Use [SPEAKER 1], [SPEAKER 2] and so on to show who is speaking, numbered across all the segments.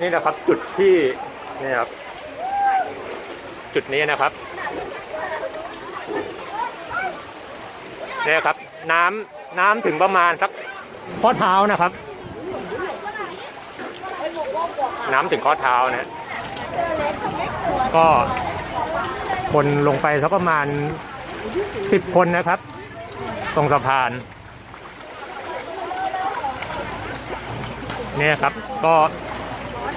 [SPEAKER 1] นี่นะครับจุดที่นี่ครับ จุดนี้นะครับนี่ครับ น้ำน้ำถึงประมาณสักข้อเท้านะครับ น้ำถึงข้อเท้านะ ก็คนลงไปสักประมาณสิบคนนะครับ ตรงสะพานเนี่ยครับ ก็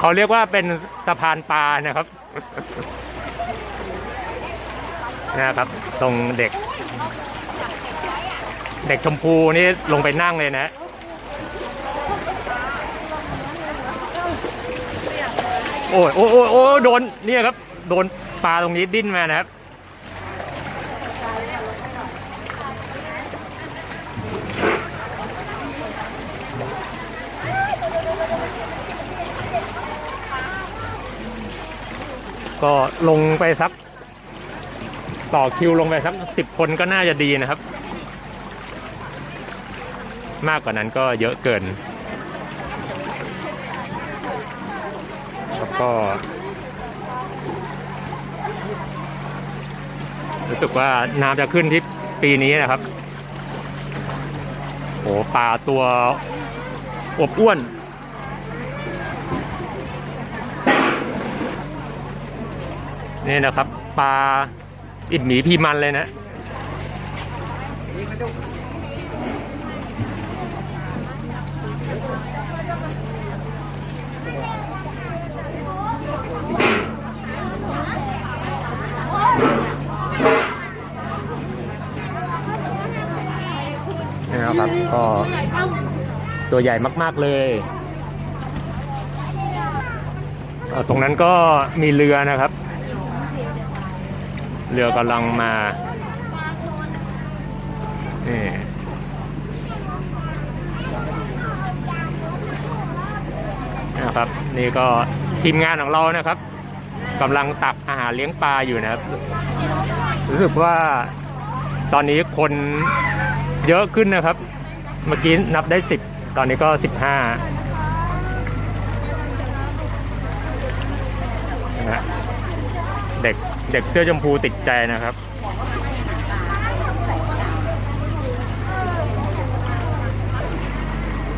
[SPEAKER 1] เขาเรียกว่าเป็นสะพานปลานะครับนะครับ ตรงเด็ก เด็กชมพูนี่ลงไปนั่งเลยนะโอ้ยโอ้ยโอ้ยโอ้ยโดนเนี่ยครับ โดนปลาตรงนี้ดิ้นมานะครับ ก็ลงไปสัก ต่อคิวลงไปสักสิบคนก็น่าจะดีนะครับ มากกว่านั้นก็เยอะเกิน แล้วก็ รู้สึกว่าน้ำจะขึ้นที่ปีนี้นะครับโอ้ปลาตัวอบอ้วน นี่นะครับปลาอิดหมีพีมันเลยนะนี่นะครับก็ตัวใหญ่มากๆเลยตรงนั้นก็มีเรือนะครับ เรือกำลังมานี่นะครับ นี่ก็ทีมงานของเรานะครับกำลังตักอาหารเลี้ยงปลาอยู่นะครับ รู้สึกว่าตอนนี้คนเยอะขึ้นนะครับ เมื่อกี้นับได้ 10 ตอนนี้ก็ 15 เด็กเด็กเสื้อชมพูติดใจนะครับ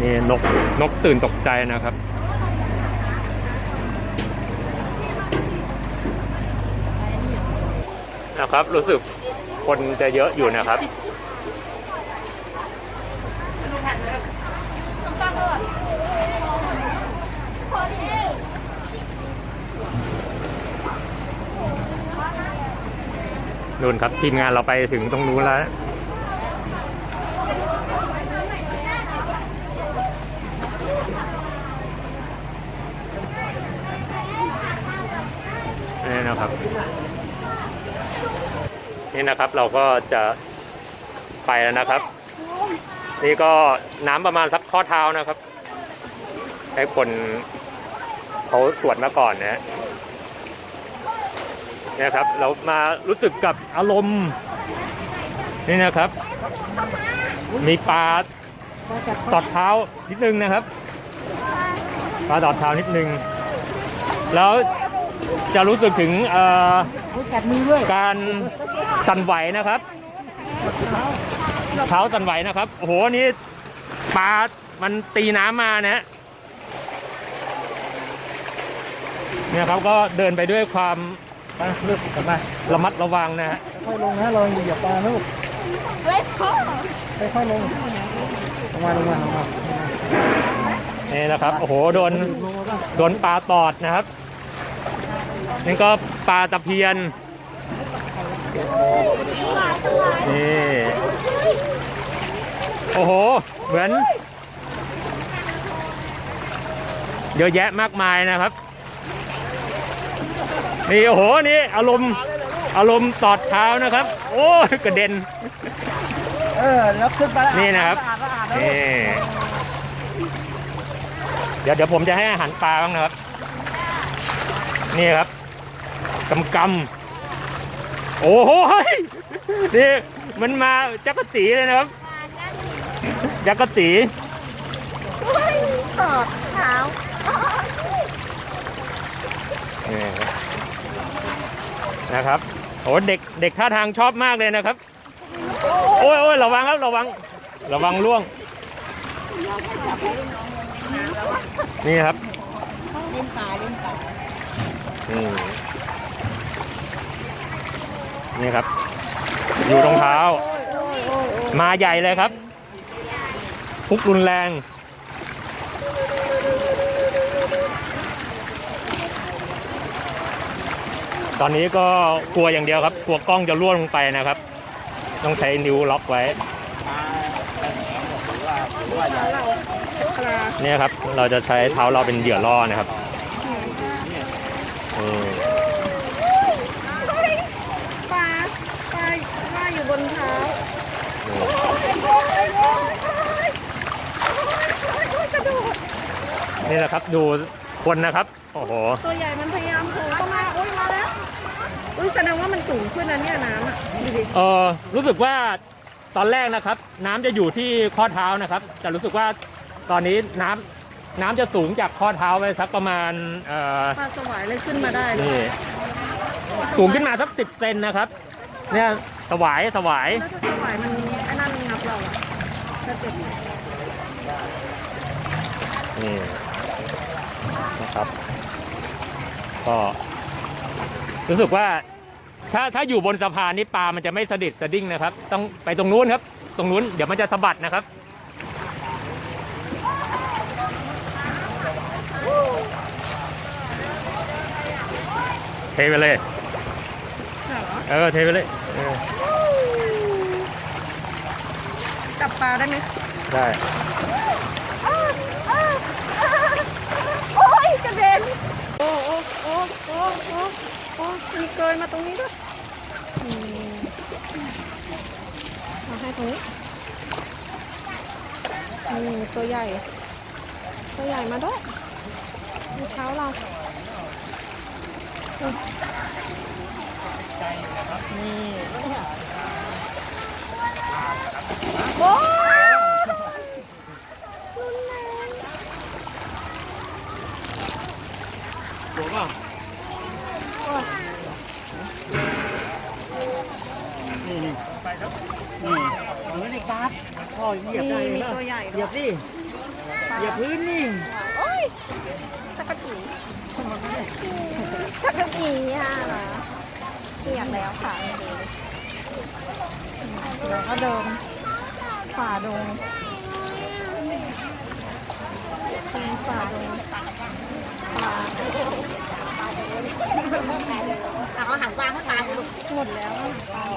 [SPEAKER 1] นี่นกนกตื่นตกใจนะครับนะครับรู้สึกคนจะเยอะอยู่นะครับ นู่นครับทีมงานเราไปถึงตรงนู้นแล้วนี่นะครับ นี่นะครับเราก็จะไปแล้วนะครับ นี่ก็น้ำประมาณสักข้อเท้านะครับ ให้คนเขาสวดมาก่อนนะ ฮะเนี่ยครับ เรามารู้สึกกับอารมณ์นี่นะครับ มีปลาตอดเท้านิดนึงนะครับปลาตอดเท้านิดนึง แล้วจะรู้สึกถึงเอ่อ
[SPEAKER 2] กัดมือด้วย
[SPEAKER 1] การสั่นไหวนะครับ เท้าสั่นไหวนะครับโอ้โหนี่ปลามันตีน้ำมานะฮะเนี่ยครับก็เดินไปด้วยความ
[SPEAKER 2] ไปเลิกกลับมา
[SPEAKER 1] ระมัดระวังนะฮะ
[SPEAKER 2] ค่อยลงนะลองเหยียบปลาลูกค่อยๆลงลงมาลงมาลงมา
[SPEAKER 1] นี่นะครับ โอ้โห โดน
[SPEAKER 2] ลงมาบ้าง
[SPEAKER 1] โดนปลาตอดนะครับ นี่ก็ปลาตะเพียน นี่ โอ้โห เหมือน เยอะแยะมากมายนะครับ นี่โอ้โหนี่อารมณ์อารมณ์ตอดเท้านะครับ โอ้ยกระเด็น
[SPEAKER 2] เออแล้วขึ้นไปแล้ว
[SPEAKER 1] นี่นะครับ
[SPEAKER 2] อ่านแล้วอ่านแล้ว
[SPEAKER 1] นี่เดี๋ยวเดี๋ยวผมจะให้อาหารปลาบ้างนะครับ นี่ครับกำกำโอ้โหนี่มันมาจักรจีเลยนะครับจักรจี
[SPEAKER 3] ตอดเท้า
[SPEAKER 1] นะครับโอ้เด็กเด็กท่าทางชอบมากเลยนะครับ โอ้ยโอ้ยระวังครับระวังระวังล่วง นี่ครับ
[SPEAKER 3] เล่นปลาเล่นปลา
[SPEAKER 1] อืมนี่ครับ อยู่ตรงเท้า มาใหญ่เลยครับพุกรุนแรง ตอนนี้ก็กลัวอย่างเดียวครับ กลัวกล้องจะร่วงลงไปนะครับ ต้องใช้นิ้วล็อกไว้เนี่ยครับ เราจะใช้เท้าเราเป็นเหยื่อล่อนะครับอืม
[SPEAKER 3] ปลาปลาปลาอยู่บนเท้า
[SPEAKER 1] นี่แหละครับดูคนนะครับ โอ้โห
[SPEAKER 3] ตัวใหญ่มันพยายามโผล่เข้ามา โอ้ยมาแล้ว อุ้ยแสดงว่ามันสูงขึ้นนะเนี่ยน้ำอะดูดิ
[SPEAKER 1] เออรู้สึกว่าตอนแรกนะครับ น้ำจะอยู่ที่ข้อเท้านะครับ แต่รู้สึกว่าตอนนี้น้ำน้ำจะสูงจากข้อเท้าไปสักประมาณเอ่อ
[SPEAKER 3] ปลาสวายเลยขึ้นมาได้เลย
[SPEAKER 1] นี่สูงขึ้นมาสักสิบเซนนะครับ เนี่ยสวายสวาย
[SPEAKER 3] แล้วถ้าสวายมันไอ้นั่นงับเราอะจะเจ็บไหม
[SPEAKER 1] นี่นะครับ ก็ รู้สึกว่าถ้าถ้าอยู่บนสะพานนี่ปลามันจะไม่สะดิดสะดิ้งนะครับ ต้องไปตรงนู้นครับ ตรงนู้นเดี๋ยวมันจะสะบัดนะครับเทไปเลย
[SPEAKER 3] ใช่เหรอ
[SPEAKER 1] เออเทไปเลยเออ
[SPEAKER 3] จับปลาได้ไหม
[SPEAKER 1] ได้
[SPEAKER 3] โอ้ยกระเด็นโอ้โอ้โอ้โอ้โอ้ โอ้มีเกยมาตรงนี้ด้วยอืมมาให้ตรงนี้นี่ตัวใหญ่ ตัวใหญ่มาด้วยมีเท้าเรานี่โอ้ย
[SPEAKER 2] ถูกป่ะนี่นี่ไปครับนี่เอาไม่ได้การ์ดพ่อ เหยียบได้
[SPEAKER 3] มี
[SPEAKER 2] เลย
[SPEAKER 3] ตัวใหญ่
[SPEAKER 2] เหยียบดิเหยียบพื้นนี่
[SPEAKER 3] โอ้ยจักรจีจักรจีอะเหรอเปียกแล้วค่ะเดี๋ยวก็เดินฝ่าดงเดินฝ่าดงฝ่า
[SPEAKER 4] เอาอาหารวางให้ปลาเลยลูก
[SPEAKER 3] หมดแล้วอะ